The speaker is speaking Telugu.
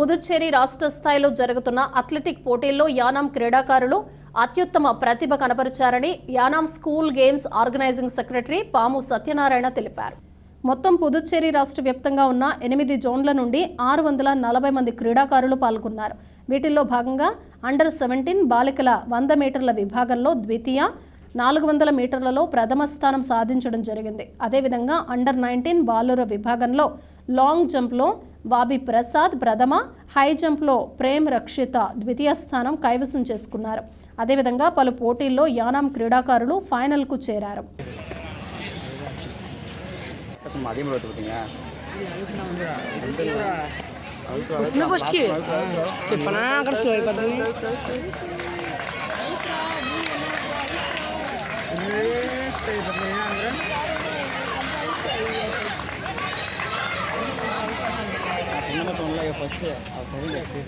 పుదుచ్చేరి రాష్ట్ర స్థాయిలో జరుగుతున్న అథ్లెటిక్ పోటీల్లో యానాం క్రీడాకారులు అత్యుత్తమ ప్రతిభ కనపరిచారని Yanam school games organizing secretary Pamu Satyanarayana తెలిపారు. మొత్తం పుదుచ్చేరి రాష్ట్ర వ్యాప్తంగా ఉన్న ఎనిమిది జోన్ల నుండి ఆరు వందల నలభై మంది క్రీడాకారులు పాల్గొన్నారు. వీటిల్లో భాగంగా అండర్ సెవెంటీన్ బాలికల వంద మీటర్ల విభాగంలో ద్వితీయ నాలుగు వందల మీటర్లలో ప్రథమ స్థానం సాధించడం జరిగింది. అదేవిధంగా అండర్ నైన్టీన్ బాలుర విభాగంలో లాంగ్ జంప్లో బాబీ ప్రసాద్ ప్రథమ హై జంప్లో ప్రేమ్ రక్షిత ద్వితీయ స్థానం కైవసం చేసుకున్నారు అదేవిధంగా పలు పోటీల్లో యానాం క్రీడాకారులు ఫైనల్కు చేరారు 是好神秘的对